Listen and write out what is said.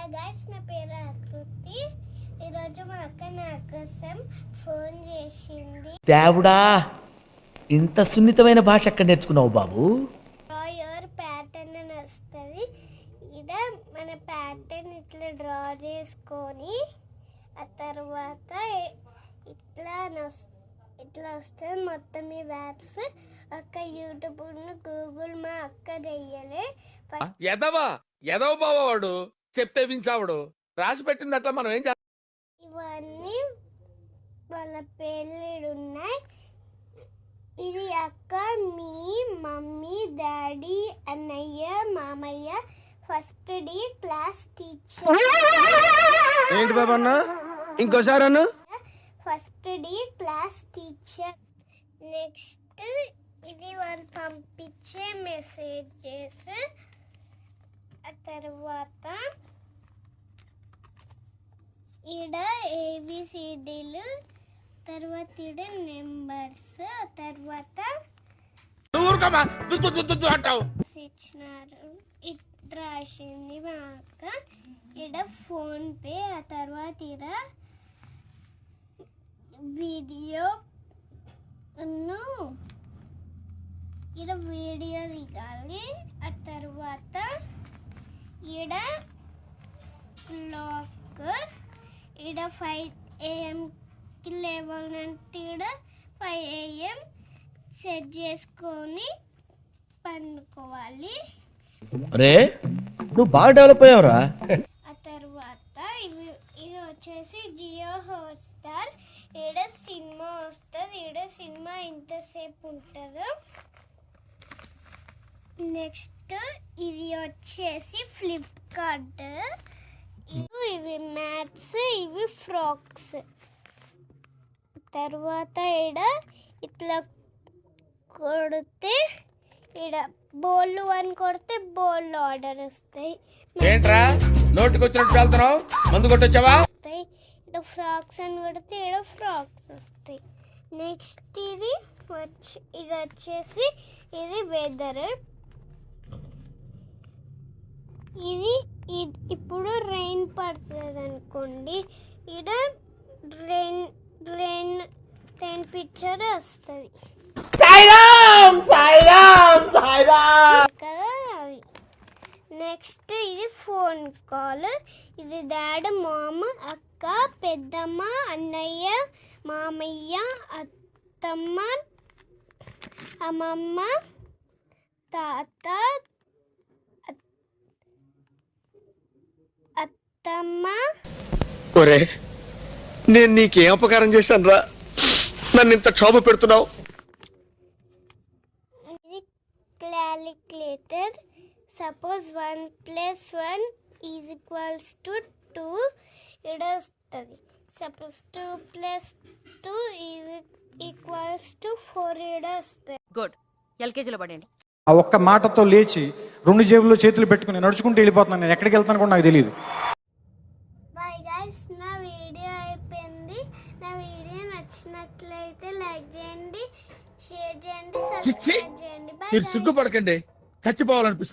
Hello guys నా పేరు ఆకృతి. ఈరోజు మా అక్క నా కోసం ఫోన్ చేసింది. దేవుడా ఇంత సున్నితమైన భాష ఎక్కడ నేర్చుకున్నావు బాబు? డ్రా యువర్ ప్యాటర్న్ అని వస్తుంది. ఇడ మన ప్యాటర్న్ ఇట్లా డ్రా చేసుకొని ఆ తర్వాత ఇట్లా నొస్- ఇట్లా వస్తుంది మొత్తం ఈ వ్యాప్స్. అక్క యూట్యూబ్ గూగుల్ మా అక్క చెయ్యలే. ఫస్ట్ ఎదవా? ఎదవ బావాడు చెప్తే వించావుడు. రాసి పెట్టింది అట్లా మనం ఏం చేస్తాం ఇవన్నీ వాళ్ళ ఉన్నాయి ఇది అక్క మీ మమ్మీ డాడీ అన్నయ్య మామయ్య ఫస్ట్ డి క్లాస్ టీచర్. ఏంటి బాబా అన్న ఇంకోసారి అన్న. First D class teacher. Next ఇది వాళ్ళు పంపించే మెసేజెస్. ఆ తర్వాత ఈడ ఏబిసిడీలు తర్వాత ఈడ నెంబర్స్ తర్వాత ఇచ్చినారు. ఇట్ రాసింది మా అక్క. ఈడ ఫోన్ పే ఆ తర్వాత ఈడ వీడియో ను ఈడ వీడియో దిగాలి ఆ తర్వాత ఈడ క్లాక్ ఈడ ఫైవ్ ఏఎంకి లేవాలంటే ఈడ ఫైవ్ ఏఎం సెట్ చేసుకొని పండుకోవాలి. రే నువ్వు బాగా డెవలప్ అయ్యావురా. ఆ తర్వాత ఇవి ఇది వచ్చేసి జియో హాట్స్టార్. ఈడ సినిమా వస్తుంది ఈడ సినిమా ఎంతసేపు ఉంటుందో. నెక్స్ట్ ఇది వచ్చేసి ఫ్లిప్కార్ట్. ఇవి ఇవి మ్యాట్స్ ఇవి ఫ్రాక్స్. తర్వాత ఈడ ఇట్లా కొడితే ఈడ బోళ్ళు అని కొడితే బోళ్ళు ఆర్డర్ వస్తాయి. ఏంట్రా? నోటికి వచ్చినట్టు వెళ్తున్నావు? మందు కొట్టొచ్చావా? వస్తాయి. ఇక్కడ ఫ్రాక్స్ అని కొడితే ఇక్కడ ఫ్రాక్స్ వస్తాయి. నెక్స్ట్ ఇది వచ్చి ఇది వచ్చేసి ఇది వెదర్ ఇది ఇప్పుడు రెయిన్ పడుతుంది అనుకోండి ఇక్కడ రెయిన్ రెయిన్ రెయిన్ పిక్చర్ వస్తుంది కదా నెక్స్ట్ ఇది ఫోన్ కాల్ ఇది డాడ్ మామ అక్క పెద్దమ్మ అన్నయ్య మామయ్య అత్తమ్మ అమ్మమ్మ తాత అత్తమ్మ? ఒరే నేను నీకేం అపకారం చేశాను రా నన్ను ఇంత క్షోభ పెడుతున్నావు? ఇది calculator. Suppose one plus one is equals to two ఇక్కడ వస్తుంది suppose two plus two is equals to four ఇక్కడ వస్తుంది గుడ్. ఎల్కేజీలో పడండి ఆ ఒక్క మాటతో లేచి రెండు జేబుల్లో చేతులు పెట్టుకుని నడుచుకుంటూ వెళ్ళిపోతున్నాను. నేను ఎక్కడికి వెళ్తాను కూడా నాకు తెలియదు బాయ్ గైస్ నా వీడియో అయిపోయింది నా వీడియో నచ్చినట్లయితే లైక్ చేయండి షేర్ చేయండి చిచ్చి. సబ్స్క్రైబ్ చేయండి. బాయ్ మీరు సిగ్గుపడకండి. చచ్చిపోవాలనిపిస్తుంది.